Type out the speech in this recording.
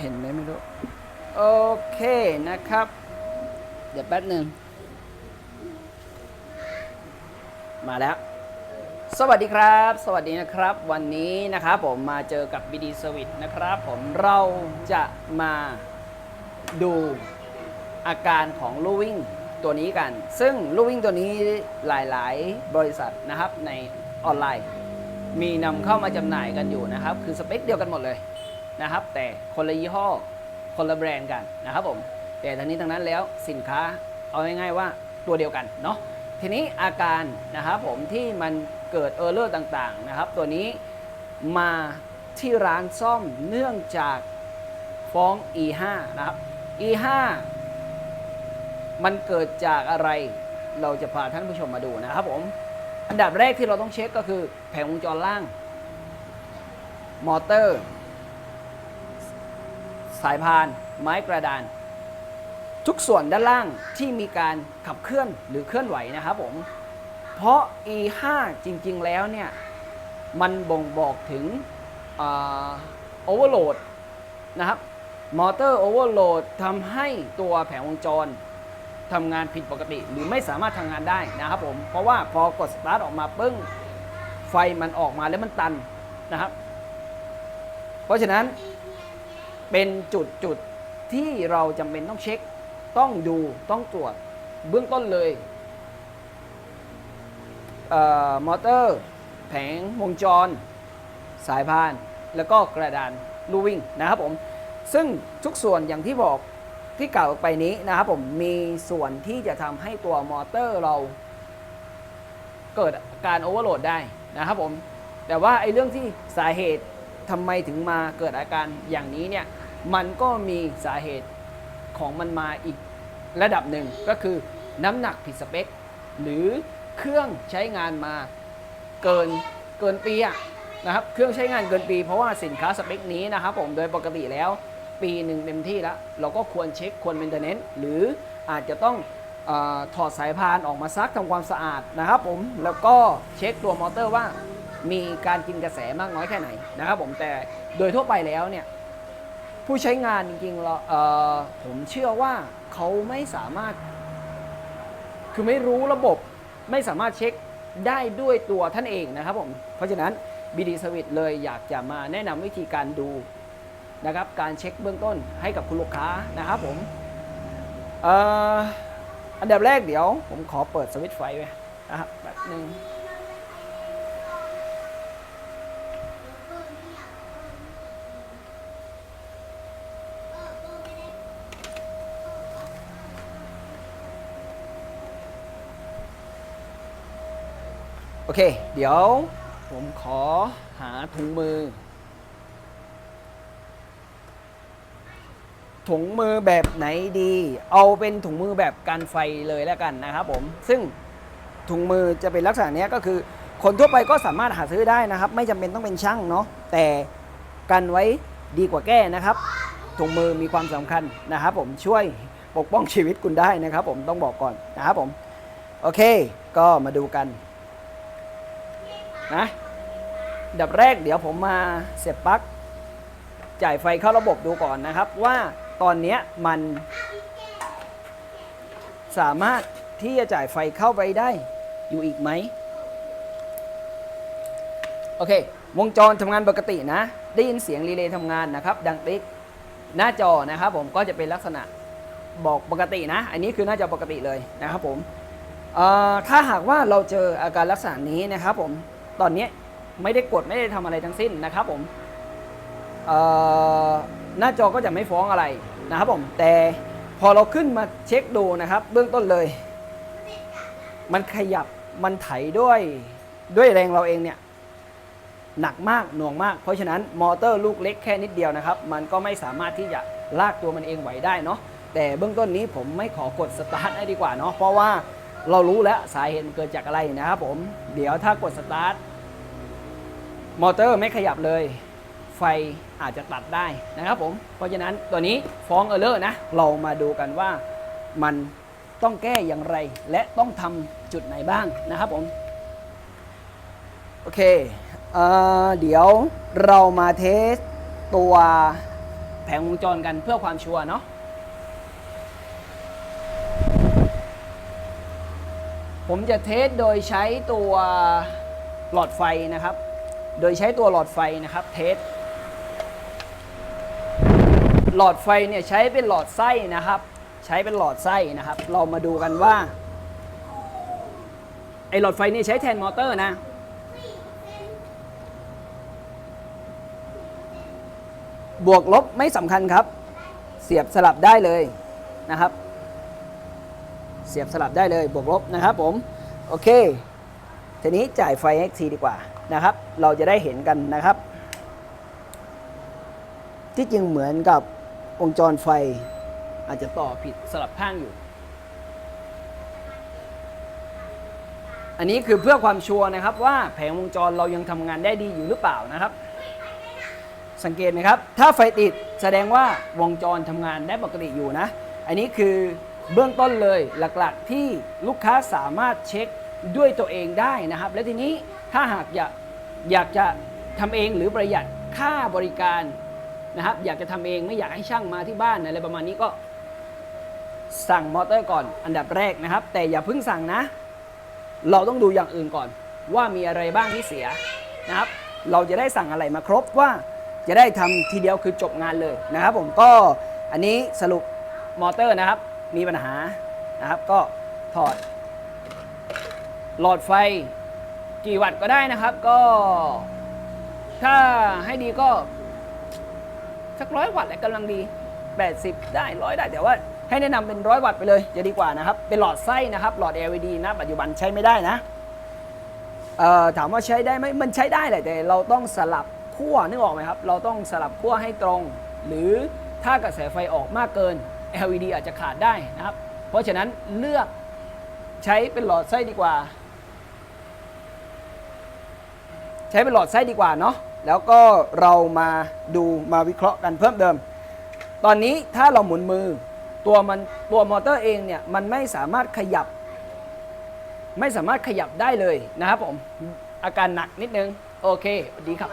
เห็นไหมไม่รู้ โอเคนะครับ เดี๋ยวแป๊บหนึ่ง มาแล้ว สวัสดีครับ สวัสดีนะครับ วันนี้นะครับผมมาเจอกับ BD Service นะครับ ผมเราจะมาดูอาการของลูวิ่งตัวนี้กัน ซึ่งลูวิ่งตัวนี้หลาย ๆ บริษัทนะครับในออนไลน์ มีนำเข้ามาจำหน่ายกันอยู่นะครับ คือสเปคเดียวกันหมดเลย นะครับ แต่คนละยี่ห้อ คนละแบรนด์กันนะครับผม แต่ทั้งนี้ทั้งนั้นแล้วสินค้าเอาง่ายๆว่าตัวเดียวกันเนาะ ทีนี้อาการนะครับผมที่มันเกิดเออร์เลอร์ต่างๆนะครับ ตัวนี้มาที่ร้านซ่อมเนื่องจากฟ้อง E5 นะครับ E5 มันเกิดจากอะไรเราจะพาท่านผู้ชมมาดูนะครับผม อันดับแรกที่เราต้องเช็คก็คือแผงวงจรล่าง มอเตอร์ สายพาน ไม้กระดาน ทุกส่วนด้านล่างที่มีการขับเคลื่อนหรือเคลื่อนไหวนะครับผม เพราะ E5 จริงๆแล้วเนี่ย มันบ่งบอกถึงโอเวอร์โหลดนะครับมอเตอร์โอเวอร์โหลดทำให้ตัวแผงวงจรทำงานผิดปกติ หรือไม่สามารถทำงานได้นะครับผม เพราะว่าพอกดสตาร์ทออกมาปึ้งไฟมันออกมาแล้วมันตันนะครับ เพราะฉะนั้น เป็นจุดจุดๆที่เราจำเป็นต้องเช็ค ต้องดูต้องตรวจเบื้องต้นเลยเอ่อมอเตอร์ แผงวงจร สายพาน แล้วก็กระดานลูวิ่งนะครับผม ซึ่งทุกส่วนอย่างที่บอกที่กล่าวไปนี้นะครับผมมีส่วนที่จะทำให้ตัวมอเตอร์เราเกิดการโอเวอร์โหลดได้นะครับผม แต่ว่าไอ้เรื่องที่สาเหตุทำไมถึงมาเกิดอาการอย่างนี้เนี่ย มันก็มีสาเหตุของมันมาอีกระดับหนึ่งก็คือน้ำหนักผิดสเปค หรือเครื่องใช้งานมาเกินเกินปีอะนะครับเครื่องใช้งานเกินปี เพราะว่าสินค้าสเปคนี้นะครับผมโดยปกติแล้วปีหนึ่งเต็มที่แล้ว เราก็ควรเช็คควรเมนเทนเนนต์หรืออาจจะต้องอถอดสายพานออกมาซักทำความสะอาดนะครับผมแล้วก็เช็คตัวมอเตอร์ว่ามีการกินกระแสมากน้อยแค่ไหนนะครับผมแต่โดยทั่วไปแล้วเนี่ย ผู้ใช้งานจริงๆเราเอ่อผมเชื่อว่าเขาไม่สามารถ คือไม่รู้ระบบไม่สามารถเช็คได้ด้วยตัวท่านเองนะครับผม เพราะฉะนั้น BD Service เลยอยากจะมาแนะนำวิธีการดูนะครับ การเช็คเบื้องต้นให้กับคุณลูกค้านะครับผมออันดับแรกเดี๋ยว ผมขอเปิดสวิตช์ไฟไว้นะครับแบบหนึ่ง โอเค เดี๋ยวผมขอหาถุงมือ ถุงมือแบบไหนดี เอาเป็นถุงมือแบบกันไฟเลยแล้วกันนะครับผม ซึ่งถุงมือจะเป็นลักษณะนี้ก็คือ คนทั่วไปก็สามารถหาซื้อได้นะครับ ไม่จำเป็นต้องเป็นช่างเนาะแต่กันไว้ดีกว่าแก้นะครับถุงมือมีความสำคัญนะครับผมช่วยปกป้องชีวิตคุณได้นะครับ ผมต้องบอกก่อนนะครับผม โอเค ก็มาดูกัน นะดับแรกเดี๋ยวผมมาเสียบปลั๊กจ่ายไฟเข้าระบบดูก่อนนะครับว่าตอนนี้มัน สามารถที่จะจ่ายไฟเข้าไปได้อยู่อีกไหมโอเค วงจรทำงานปกตินะ ได้ยินเสียงรีเลย์ทำงานนะครับ ดังติ๊กหน้าจอนะครับผมก็จะเป็นลักษณะบอกปกตินะ อันนี้คือหน้าจอปกติเลยนะครับผมถ้าหากว่าเราเจออาการลักษณะนี้นะครับผม ตอนนี้ไม่ได้กดไม่ได้ทำอะไรทั้งสิ้นนะครับผมหน้าจอก็จะไม่ฟ้องอะไรนะครับผมแต่พอเราขึ้นมาเช็คดูนะครับ เบื้องต้นเลย มันขยับมันไถด้วยด้วยแรงเราเองเนี่ย หนักมากหน่วงมาก เพราะฉะนั้นมอเตอร์ลูกเล็กแค่นิดเดียวนะครับ มันก็ไม่สามารถที่จะลากตัวมันเองไหวได้เนาะแต่เบื้องต้นนี้ผมไม่ขอกดสตาร์ทให้ดีกว่าเนาะเพราะว่าเรารู้แล้วสาเหตุมันเกิดจากอะไรนะครับผม เดี๋ยวถ้ากดสตาร์ท มอเตอร์ไม่ขยับเลย ไฟอาจจะตัดได้นะครับผม เพราะฉะนั้นตัวนี้ฟ้องเออร์เลอร์นะ เรามาดูกันว่ามันต้องแก้อย่างไร และต้องทำจุดไหนบ้างนะครับผม โอเคเอเดี๋ยวเรามาเทสตัวแผงวงจรกันเพื่อความชัวร์เนาะผมจะเทสโดยใช้ตัวหลอดไฟนะครับ โดยใช้ตัวหลอดไฟนะครับเทสหลอดไฟเนี่ยใช้เป็นหลอดไส้นะครับ ใช้เป็นหลอดไส้นะครับ เรามาดูกันว่าไอหลอดไฟนี่ใช้แทนมอเตอร์นะ บวกลบไม่สำคัญครับ เสียบสลับได้เลยนะครับ เสียบสลับได้เลยบวกลบนะครับผม โอเค ทีนี้จ่ายไฟให้ทีดีกว่านะครับ เราจะได้เห็นกันนะครับ ที่จริงเหมือนกับวงจรไฟอาจจะต่อผิดสลับข้างอยู่ อันนี้คือเพื่อความชัวร์นะครับว่าแผงวงจรเรายังทำงานได้ดีอยู่หรือเปล่านะครับ สังเกตไหมครับ ถ้าไฟติดแสดงว่าวงจรทำงานได้ปกติอยู่นะ อันนี้คือเบื้องต้นเลยหลักๆที่ลูกค้าสามารถเช็ค ด้วยตัวเองได้นะครับ และทีนี้ถ้าหากอยากอยากจะทำเองหรือประหยัดค่าบริการนะครับ อยากจะทำเองไม่อยากให้ช่างมาที่บ้านอะไรประมาณนี้ก็ สั่งมอเตอร์ก่อนอันดับแรกนะครับ แต่อย่าเพิ่งสั่งนะ เราต้องดูอย่างอื่นก่อน ว่ามีอะไรบ้างที่เสียนะครับ เราจะได้สั่งอะไรมาครบว่าจะได้ทำทีเดียวคือจบงานเลยนะครับ ผมก็อันนี้สรุปมอเตอร์นะครับ มีปัญหานะครับ ก็ถอด หลอดไฟกี่วัตต์ก็ได้นะครับ ก็ ถ้าให้ดีก็ สักร้อยวัตต์แหละกำลังดี 80 ได้ร้อยได้ แต่ว่าให้แนะนำเป็นร้อยวัตต์ไปเลยจะดีกว่านะครับ เป็นหลอดไส้นะครับ หลอด LED นะ ปัจจุบันใช้ไม่ได้นะเอ่อถามว่าใช้ได้ไหมมันใช้ได้แหละแต่เราต้องสลับขั้วนึกออกไหมครับ เราต้องสลับขั้วให้ตรง หรือถ้ากระแสไฟออกมากเกิน LED อาจจะขาดได้นะครับ เพราะฉะนั้นเลือกใช้เป็นหลอดไส้ดีกว่า ใช้เป็นหลอดไส้ดีกว่าเนาะแล้วก็เรามาดูมาวิเคราะห์กันเพิ่มเติม ตอนนี้ถ้าเราหมุนมือตัวมันตัวมอเตอร์เองเนี่ยมันไม่สามารถขยับ ไม่สามารถขยับได้เลยนะครับผมอาการหนักนิดนึง โอเคดีครับ